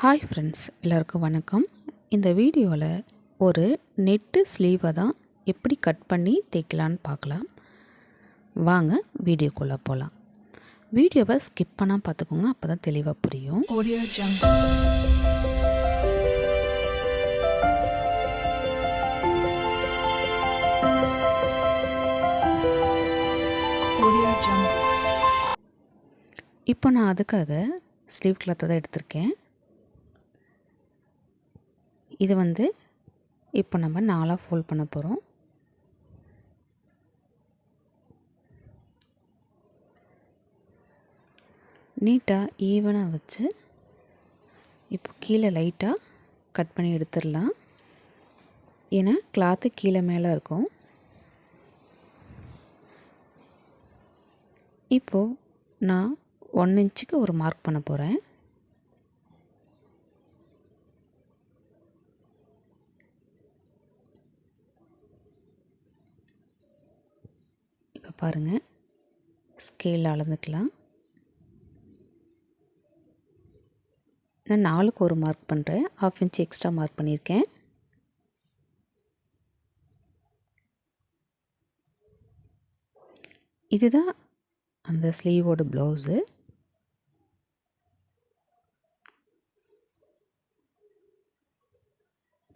Hi friends எல்லாருக்கும் வணக்கம். இந்த வீடியோவில் ஒரு நெட்டு ஸ்லீவை தான் எப்படி கட் பண்ணி தைக்கலான்னு பார்க்கலாம். வாங்க வீடியோக்குள்ளே போகலாம் வீடியோவை ஸ்கிப் பண்ணால் பார்த்துக்கோங்க அப்போ தான் தெளிவாக புரியும். இப்போ நான் அதுக்காக ஸ்லீவ் கிளாத்தை தான் எடுத்திருக்கேன். இது வந்து இப்போ நம்ம நாலாக ஃபோல்ட் பண்ண போகிறோம் நீட்டாக ஈவனாக வச்சு இப்போ கீழே லைட்டாக கட் பண்ணி எடுத்துடலாம். ஏன்னா கிளாத்து கீழே மேலே இருக்கும். இப்போது நான் ஒன் இன்ச்சுக்கு ஒரு மார்க் பண்ண போகிறேன் இப்போ பாருங்கள் ஸ்கேல் அளந்துக்கலாம். நான் நாலுக்கு ஒரு மார்க் பண்ணுறேன் ஹாஃப் இன்ச் எக்ஸ்ட்ரா மார்க் பண்ணியிருக்கேன். இதுதான் அந்த ஸ்லீவோட ப்ளவுஸு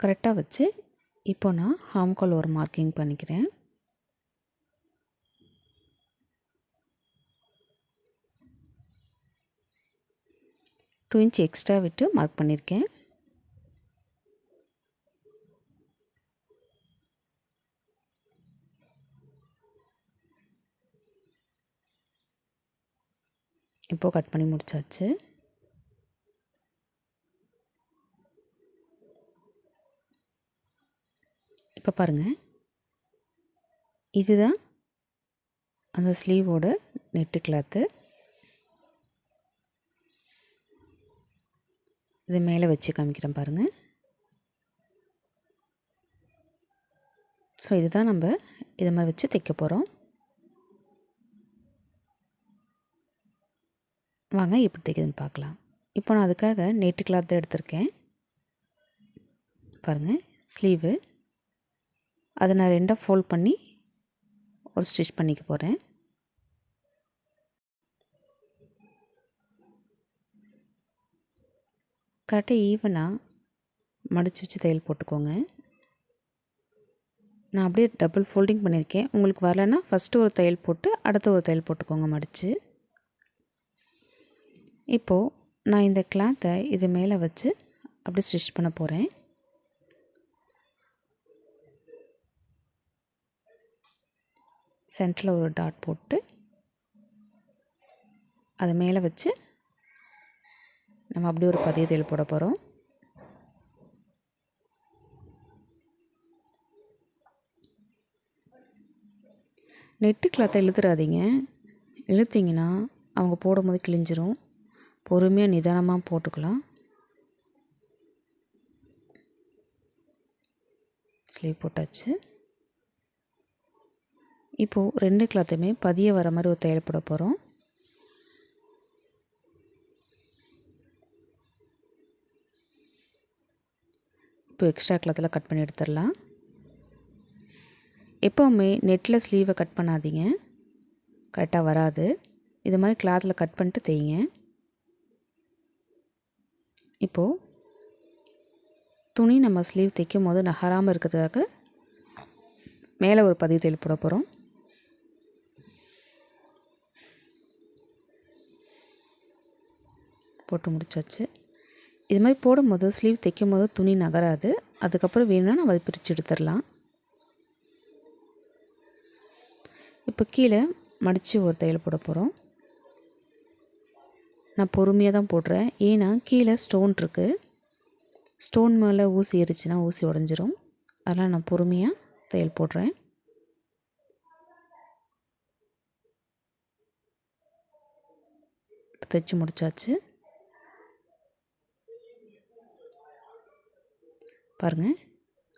கரெக்டாக வச்சு இப்போ நான் ஹாம்கால் ஒரு மார்க்கிங் பண்ணிக்கிறேன். டூ இன்ச் எக்ஸ்ட்ரா விட்டு மார்க் பண்ணியிருக்கேன் இப்போது கட் பண்ணி முடிச்சாச்சு. இப்போ பாருங்கள் இதுதான் அந்த ஸ்லீவோட நெட்டு கிளாத்து இது மேலே வச்சு காமிக்கிறேன் பாருங்கள் ஸோ இதுதான் நம்ம இதை மாதிரி வச்சு தைக்க போகிறோம் வாங்க எப்படி தைக்குதுன்னு பார்க்கலாம். இப்போ நான் அதுக்காக நெட்டு கிளாத் தான் எடுத்திருக்கேன். பாருங்கள் ஸ்லீவு அதை நான் ரெண்டாக ஃபோல்ட் பண்ணி ஒரு ஸ்டிச் பண்ணிக்க போகிறேன் கரெக்டாக ஈவனாக மடித்து வச்சு தையல் போட்டுக்கோங்க. நான் அப்படியே டபுள் ஃபோல்டிங் பண்ணியிருக்கேன். உங்களுக்கு வரலன்னா ஃபஸ்ட்டு ஒரு தையல் போட்டு அடுத்த ஒரு தையல் போட்டுக்கோங்க மடித்து இப்போது நான் இந்த கிளாத்தை இது மேலே வச்சு அப்படி ஸ்டிச் பண்ண போகிறேன் சென்டரில் ஒரு டாட் போட்டு அது மேலே வச்சு நம்ம அப்படியே ஒரு பதிய போட போகிறோம் நெட்டு கிளாத்தை இழுத்துறாதீங்க. இழுத்தீங்கன்னா அவங்க போடும்போது கிழிஞ்சிரும். பொறுமையாக நிதானமாக போட்டுக்கலாம். ஸ்லீவ் போட்டாச்சு. இப்போது ரெண்டு கிளாத்தையுமே பதிய வர மாதிரி ஒரு தையல் போட போகிறோம் இப்போ எக்ஸ்ட்ரா கிளாத்தில் கட் பண்ணி எடுத்துடலாம். எப்போவுமே நெட்டில் ஸ்லீவை கட் பண்ணாதீங்க. கரெக்டாக வராது. இது மாதிரி கிளாத்தில் கட் பண்ணிட்டு தைங்க இப்போது துணி நம்ம ஸ்லீவ் தைக்கும் போது நகராமல் இருக்கிறதுக்காக மேலே ஒரு பதிவு தையல் போட போகிறோம் போட்டு முடிச்சாச்சு. இது மாதிரி போடும்போது ஸ்லீவ் தைக்கும் போது துணி நகராது. அதுக்கப்புறம் வேணும்னா நம்ம அதை பிரித்து எடுத்துடலாம். இப்போ கீழே மடித்து ஒரு தையல் போட போகிறோம் நான் பொறுமையாக தான் போடுறேன். ஏன்னா கீழே ஸ்டோன் இருக்குது ஸ்டோன் மேலே ஊசி ஏறிச்சுன்னா ஊசி உடஞ்சிரும். அதெல்லாம் நான் பொறுமையாக தையல் போடுறேன். தைச்சி முடிச்சாச்சு. பாருங்கள்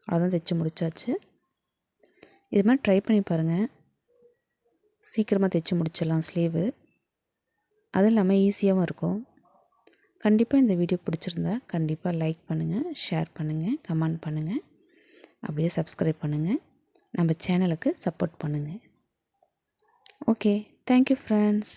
அவ்வளோதான் தைச்சி முடித்தாச்சு இது மாதிரி ட்ரை பண்ணி பாருங்கள் சீக்கிரமாக தைச்சி முடிச்சிடலாம் ஸ்லீவு அது இல்லாமல் ஈஸியாகவும் இருக்கும். கண்டிப்பாக இந்த வீடியோ பிடிச்சிருந்தா கண்டிப்பாக லைக் பண்ணுங்கள் ஷேர் பண்ணுங்கள் கமெண்ட் பண்ணுங்கள் அப்படியே சப்ஸ்கிரைப் பண்ணுங்கள் நம்ம சேனலுக்கு சப்போர்ட் பண்ணுங்கள் ஓகே தேங்க்யூ ஃப்ரெண்ட்ஸ்